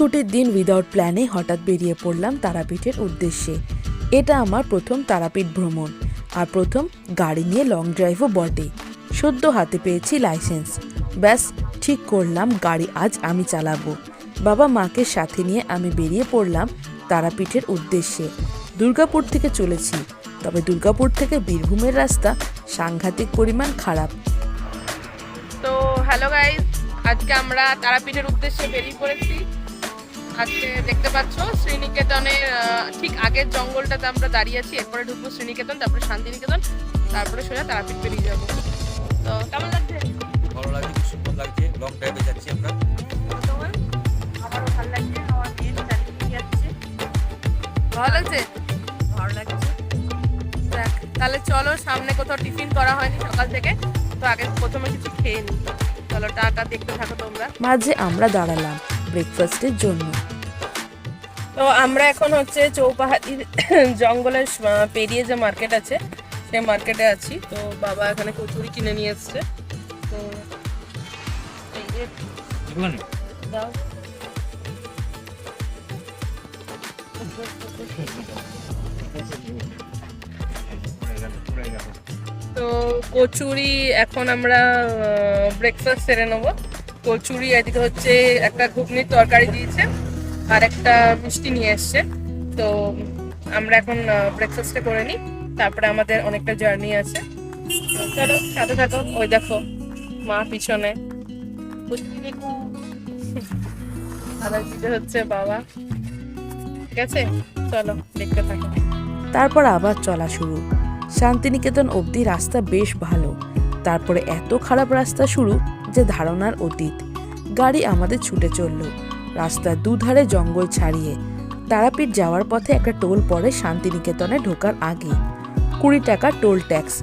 ছুটির দিন উইদাউট প্ল্যানে হঠাৎ বেরিয়ে পড়লাম তারাপীঠের উদ্দেশ্যে। এটা আমার প্রথম তারাপীঠ ভ্রমণ আর প্রথম গাড়ি নিয়ে লং ড্রাইভও বটে। সদ্য হাতে পেয়েছি লাইসেন্স ব্যাস, ঠিক করলাম, গাড়ি আজ আমি চালাবো। বাবা মাকে সাথে নিয়ে আমি বেরিয়ে পড়লাম তারাপীঠের উদ্দেশ্যে। দুর্গাপুর থেকে চলেছি, তবে দুর্গাপুর থেকে বীরভূমের রাস্তা সাংঘাতিক পরিমাণ খারাপ। তো হ্যালো গাইস আজকে আমরা তারাপীঠের উদ্দেশ্যে বেরিয়ে পড়েছি। আজকে দেখতে পাচ্ছ শ্রীনিকেতনের ঠিক আগের জঙ্গলটাতে আমরা দাঁড়িয়ে আছি। এরপরে ঢুকবো শ্রীনিকেতন তারপরে শান্তিনিকেতন তারপরে সোজা তারাপীঠ বেরিয়ে যাব। তো কেমন লাগছে? ভালো লাগছে খুব সুন্দর লাগছে। লং ড্রাইভে যাচ্ছি আমরা। ভালো লাগছে আমার মেয়ে চালিয়ে যাচ্ছে। ভালো লাগছে? ভালো লাগছে। তাহলে চলো সামনে কোথাও টিফিন করা হয়নি সকাল থেকে। তো আগে প্রথমে কিছু খেয়ে নিই চলো টাটা দেখতে থাকো তোমরা। মাঝে আমরা দাঁড়ালাম ব্রেকফাস্টের জন্য। তো আমরা এখন হচ্ছে চৌপাহাড়ির জঙ্গলের পেরিয়ে যে মার্কেট আছে সেই মার্কেটে আছি। তো বাবা এখানে কচুরি কিনে নিয়ে এসছে। তো দাও। তো কচুরি এখন আমরা ব্রেকফাস্ট সেরে নেব। কচুরি এদিকে হচ্ছে একটা ঘুগনির তরকারি দিয়েছে। আর একটা মিষ্টি নিয়ে এসছে। তো আমরা এখন ব্রেকফাস্টটা করে নিই। তারপরে আমাদের অনেকটা জার্নি আছে। চলো, সাথে থাকো। ওই দেখো, মা পিছনে। হচ্ছে বাবা। ঠিক আছে? চলো, দেখতে থাকো। তারপর আবার চলা শুরু। শান্তিনিকেতন অবধি রাস্তা বেশ ভালো। তারপরে এত খারাপ রাস্তা শুরু যে ধারণার অতীত। গাড়ি আমাদের ছুটে চলল। রাস্তার দুধারে জঙ্গল ছাড়িয়ে। তারাপীঠ যাওয়ার পথে একটা টোল পড়ে শান্তিনিকেতনে ঢোকার আগে। কুড়ি টাকা টোল ট্যাক্স।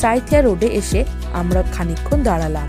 সাইথিয়া রোডে এসে আমরা খানিক্ষণ দাঁড়ালাম।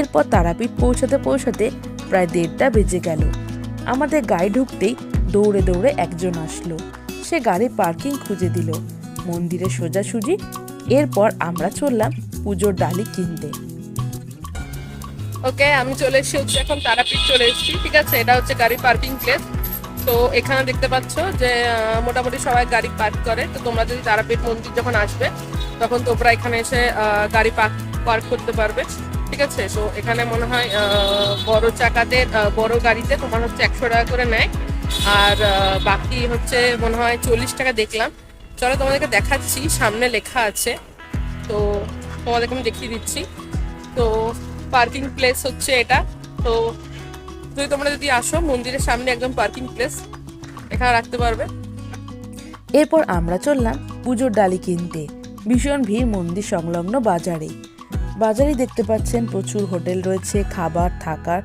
এরপর তারাপীঠ পৌঁছাতে পৌঁছাতে প্রায় দেড়টা বেজে গেল। আমাদের গাড়ি ঢুকতেই দৌড়ে দৌড়ে একজন আসলো। সে গাড়ি পার্কিং খুঁজে দিল। মন্দিরে সোজাসুজি এরপর আমরা চললাম পুজোর ডালি কিনতে। ওকে, আমি চলে এসেছি হচ্ছে এখন তারাপীঠ চলে এসেছি, ঠিক আছে? এটা হচ্ছে গাড়ি পার্কিং প্লেস তো এখানে দেখতে পাচ্ছ যে মোটামুটি সবাই গাড়ি পার্ক করে। তো তোমরা যদি তারাপীঠ মন্দির যখন আসবে, তখন তোমরা এখানে এসে গাড়ি পার্ক পার্ক করতে পারবে। ঠিক আছে তো এখানে মনে হয় বড় আহ, বড় গাড়িতে তোমার হচ্ছে একশো টাকা করে নেয়। আর বাকি হচ্ছে মনে হয় চল্লিশ টাকা দেখলাম। চলো তোমাদেরকে দেখাচ্ছি সামনে লেখা আছে। তো তোমাদেরকে আমি দেখিয়ে দিচ্ছি। তো পার্কিং প্লেস হচ্ছে এটা। তো যদি তোমরা যদি আসো মন্দিরের সামনে একদম পার্কিং প্লেস এখানে রাখতে পারবে। এরপর আমরা চললাম পুজোর ডালি কিনতে। ভীষণ ভিড় মন্দির সংলগ্ন বাজারে। বাজারে দেখতে পাচ্ছেন প্রচুর হোটেল রয়েছে, খাবার, থাকার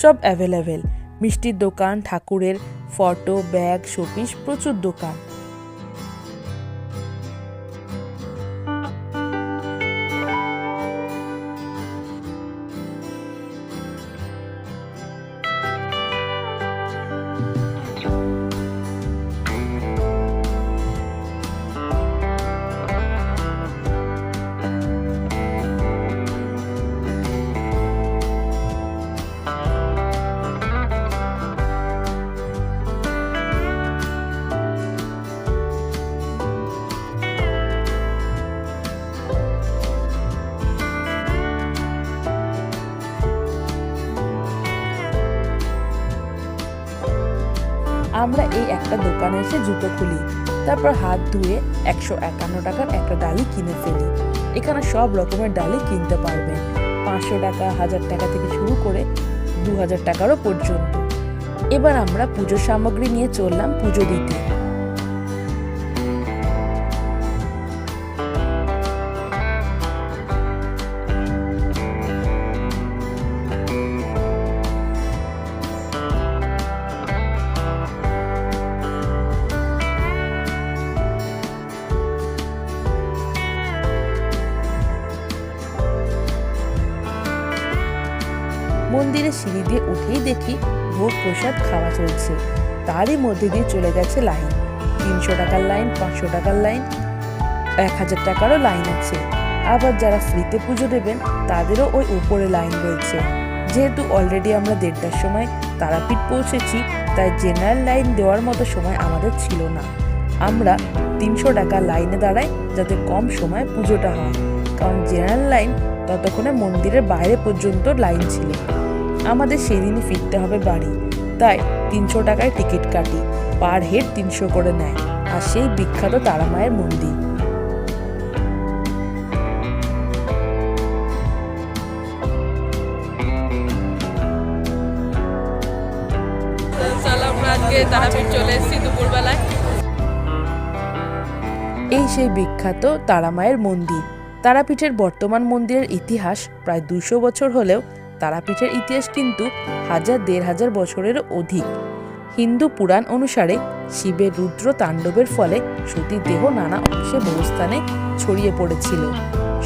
সব অ্যাভেলেবেল মিষ্টির দোকান, ঠাকুরের ফটো ব্যাগ শোপিস প্রচুর দোকান। এসে জুতো খুলি। তারপর হাত ধুয়ে একশো একান্ন টাকার একটা ডালি কিনে ফেলি। এখানে সব রকমের ডালি কিনতে পারবে। পাঁচশো টাকা, হাজার টাকা থেকে শুরু করে দু হাজার টাকারও পর্যন্ত। এবার আমরা পুজোর সামগ্রী নিয়ে চললাম পুজো দিতে। সিঁড়ি দিয়ে উঠেই দেখি ভোগ প্রসাদ খাওয়া চলছে। তারই মধ্যে দিয়ে চলে গেছে লাইন। তিনশো টাকার লাইন, পাঁচশো টাকার লাইন, এক হাজার টাকারও লাইন আছে। আবার যারা ফ্রিতে পুজো দেবেন, তাদেরও ওই উপরে লাইন রয়েছে। যেহেতু অলরেডি আমরা দেড়টার সময় তারাপীঠ পৌঁছেছি, তাই জেনারেল লাইন দেওয়ার মতো সময় আমাদের ছিল না। আমরা তিনশো টাকা লাইনে দাঁড়াই যাতে কম সময় পুজোটা হয়। কারণ জেনারেল লাইন ততক্ষণে মন্দিরের বাইরে পর্যন্ত লাইন ছিল। আমাদের সেদিনই ফিরতে হবে বাড়ি। তাই তিনশো টাকায় টিকিট কাটি পার হেড তিনশো করে নেয় আর সেই বিখ্যাত তারামায়ের মন্দির। আজকে তারাপীঠ চলে এসেছি দুপুরবেলায়। এই সেই বিখ্যাত তারামায়ের মন্দির। তারাপীঠের বর্তমান মন্দিরের ইতিহাস প্রায় দুশো বছর হলেও তারাপীঠের ইতিহাস কিন্তু হাজার দেড় হাজার বছরেরও অধিক। হিন্দু পুরাণ অনুসারে শিবের রুদ্র তাণ্ডবের ফলে সতীর দেহ নানা অংশে বহুস্থানে ছড়িয়ে পড়েছিল।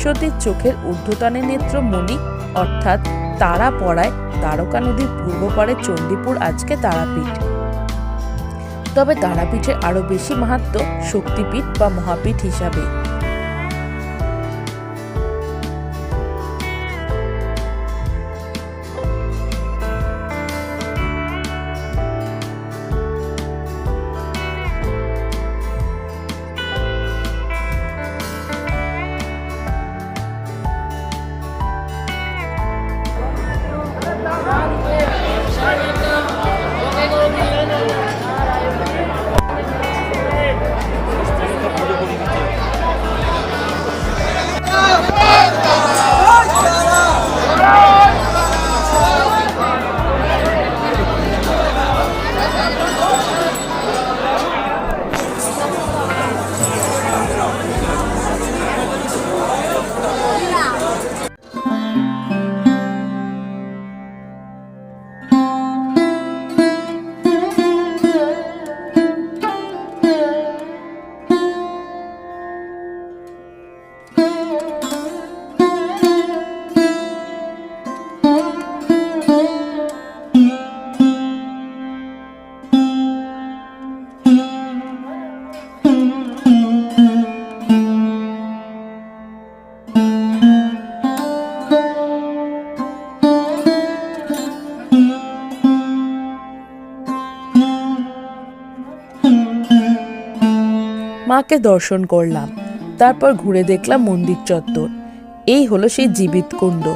সতীর চোখের ঊর্ধ্বতনে নেত্র মণি, অর্থাৎ তারা পড়ায় তারকা নদীর পূর্ব পারে চণ্ডীপুর আজকে তারাপীঠ। তবে তারাপীঠের আরও বেশি মাহাত্ম শক্তিপীঠ বা মহাপীঠ হিসাবে। মাকে দর্শন করলাম। তারপর ঘুরে দেখলাম মন্দির চত্বর। এই হলো সেই জীবিত কুণ্ড,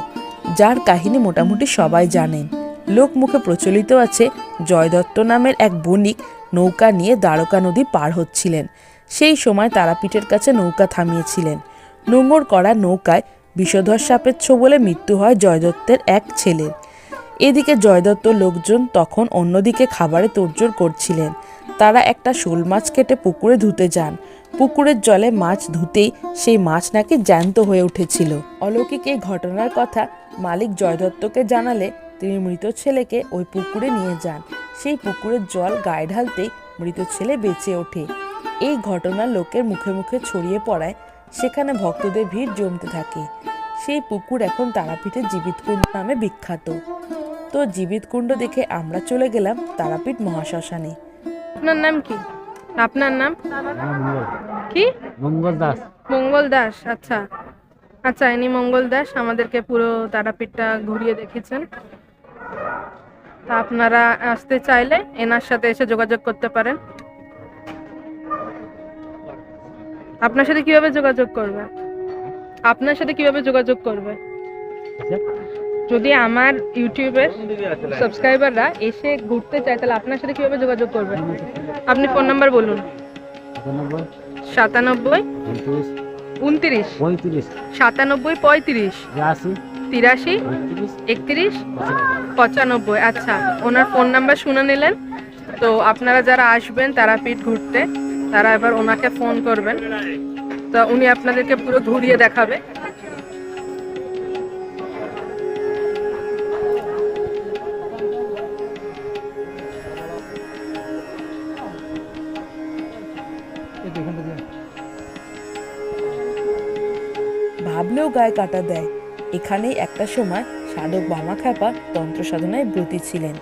যার কাহিনী মোটামুটি সবাই জানেন। লোক মুখে প্রচলিত আছে জয় দত্ত নামের এক বণিক নৌকা নিয়ে দ্বারকা নদী পার হচ্ছিলেন। সেই সময় তারাপীঠের কাছে নৌকা থামিয়েছিলেন। নোঙর করা নৌকায় বিষধর সাপের ছোবলে মৃত্যু হয় জয়দত্তের এক ছেলের। এদিকে জয়দত্ত লোকজন তখন অন্যদিকে খাবারে তোড়জোড় করছিলেন। তারা একটা শোল মাছ কেটে পুকুরে ধুতে যান। পুকুরের জলে মাছ ধুতেই সেই মাছ নাকি জ্যান্ত হয়ে উঠেছিল। অলৌকিক এই ঘটনার কথা মালিক জয়দত্তকে জানালে তিনি মৃত ছেলেকে ওই পুকুরে নিয়ে যান। সেই পুকুরের জল গায়ে ঢালতেই মৃত ছেলে বেঁচে ওঠে। এই ঘটনা লোকের মুখে মুখে ছড়িয়ে পড়ায় সেখানে ভক্তদের ভিড় জমতে থাকে। সেই পুকুর এখন তারাপীঠের জীবিতকুণ্ড নামে বিখ্যাত। তো জীবিত কুণ্ড দেখে আমরা চলে গেলাম তারাপীঠ মহাশ্মশানে। আপনার নাম কি? আপনার নাম? কি? মঙ্গল দাস। মঙ্গল দাস আচ্ছা। আচ্ছা ইনি মঙ্গল দাস আমাদেরকে পুরো তারাপীঠটা ঘুরিয়ে দেখেছেন তা আপনারা আসতে চাইলে এনার সাথে এসে যোগাযোগ করতে পারেন। আপনার সাথে কীভাবে যোগাযোগ করবে? আপনার সাথে কীভাবে যোগাযোগ করবে? যদি আমার ইউটিউবের সাবস্ক্রাইবাররা এসে ঘুরতে চায় তাহলে আপনার সাথে কীভাবে যোগাযোগ করবে? আপনি ফোন নাম্বার বলুন। সাতানব্বই উনত্রিশ। সাতানব্বই পঁয়ত্রিশ। তিরাশি। একত্রিশ। পঁচানব্বই। আচ্ছা ওনার ফোন নাম্বার শুনে নিলেন। তো আপনারা যারা আসবেন তারাপীঠ ঘুরতে তারা এবার ওনাকে ফোন করবেন। তো উনি আপনাদেরকে পুরো ঘুরিয়ে দেখাবে। গায়ে কাটা দেয়। এখানেই একটা সময় সাধক বামা খ্যাপা তন্ত্র সাধনায় ব্রতী ছিলেন।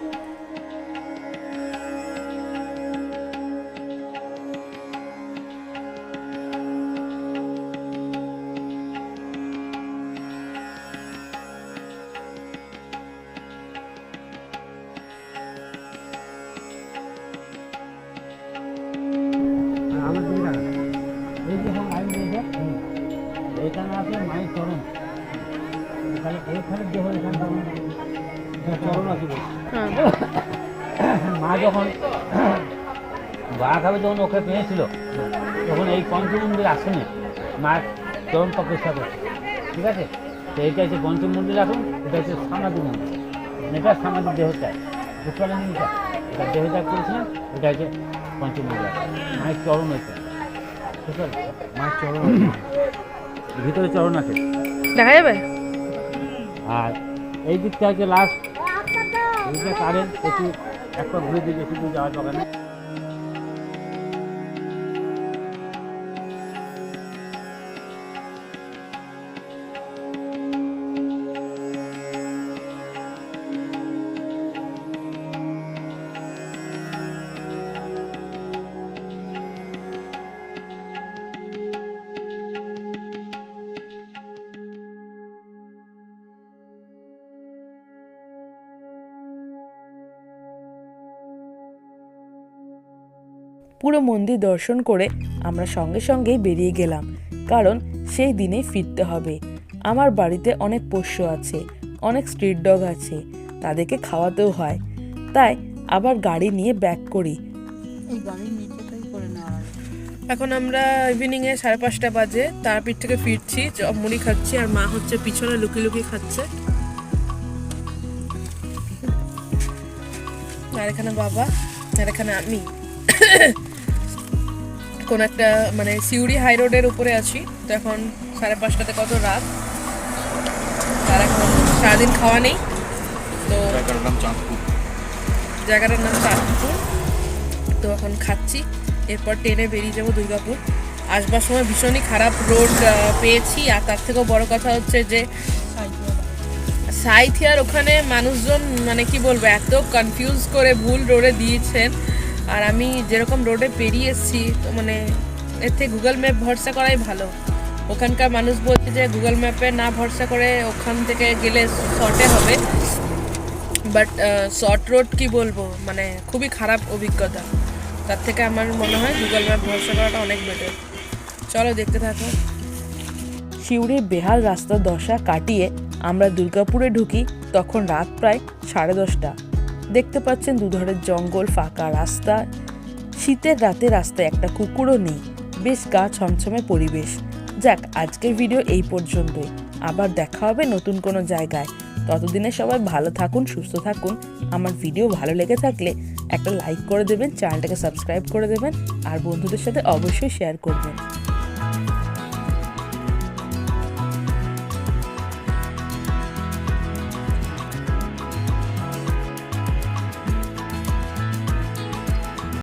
মা যখন বা খাবে যখন ওকে পেয়েছিল তখন এই পঞ্চমন্দির আসেনি মায়ের চরণ প্রতিষ্ঠা করছে। ঠিক আছে? তো এইটা হচ্ছে পঞ্চমন্দির আসন এটা হচ্ছে সামাজিক মন্দির। এটা সামাজিক দেহত্যাগ। জিনিসটা? এটা দেহত্যাগ করেছিলেন এটা হচ্ছে পঞ্চমন্দির আসন। মায়ের চরণ হয়েছে। বুঝতে পারলেন? মায়ের চরণ ভিতরে চরণ আছে। দেখা যাবে? আর এই দিকটা হচ্ছে লাস্ট এইটা কারেন্ট একটু একটা ঘুরে বেশি যাওয়া যাওয়ার দরকার পুরো মন্দির দর্শন করে আমরা সঙ্গে সঙ্গেই বেরিয়ে গেলাম কারণ সেই দিনেই ফিরতে হবে। আমার বাড়িতে অনেক পোষ্য আছে অনেক স্ট্রিট ডগ আছে তাদেরকে খাওয়াতেও হয়। তাই আবার গাড়ি নিয়ে ব্যাক করি। এখন আমরা ইভিনিং এ সাড়ে পাঁচটা বাজে তারাপীঠ থেকে ফিরছি চপ মুড়ি খাচ্ছি আর মা হচ্ছে পিছনে লুকিয়ে লুকিয়ে খাচ্ছে। আর এখানে বাবা আর এখানে আমি। কোন একটা মানে সিউড়ি হাই রোডের উপরে আছি। তো এখন সাড়ে পাঁচটাতে কত রাত? আর এখন সারাদিন খাওয়া নেই। তো জায়গাটার নাম চাঁদপুর। জায়গাটার নাম চাঁদপুর। তো এখন খাচ্ছি। এরপর ট্রেনে বেরিয়ে যাব দুর্গাপুর। আসবার সময় ভীষণই খারাপ রোড পেয়েছি। আর তার থেকেও বড় কথা হচ্ছে যে সাইথিয়ার ওখানে মানুষজন মানে কি বলব এত কনফিউজ করে ভুল রোডে দিয়েছেন। আর আমি যেরকম রোডে পেরিয়ে এসেছি, তো মানে থেকে গুগল ম্যাপ ভরসা করাই ভালো। ওখানকার মানুষ বলছে যে গুগল ম্যাপে না ভরসা করে ওখান থেকে গেলে শর্টে হবে। বাট শর্ট রোড কি বলব? মানে খুবই খারাপ অভিজ্ঞতা। তার থেকে আমার মনে হয় গুগল ম্যাপ ভরসা করাটা অনেক বেটার চলো দেখতে থাকো। শিউরের বেহাল রাস্তার দশা কাটিয়ে আমরা দুর্গাপুরে ঢুকি, তখন রাত প্রায় সাড়ে দশটা। দেখতে পাচ্ছেন দুধারের জঙ্গল, ফাঁকা রাস্তা। শীতের রাতে রাস্তায় একটা কুকুরও নেই। বেশ গা ছমছমে পরিবেশ। যাক, আজকের ভিডিও এই পর্যন্তই। আবার দেখা হবে নতুন কোনো জায়গায়। ততদিনে সবাই ভালো থাকুন, সুস্থ থাকুন। আমার ভিডিও ভালো লেগে থাকলে একটা লাইক করে দেবেন, চ্যানেলটাকে সাবস্ক্রাইব করে দেবেন, আর বন্ধুদের সাথে অবশ্যই শেয়ার করবেন।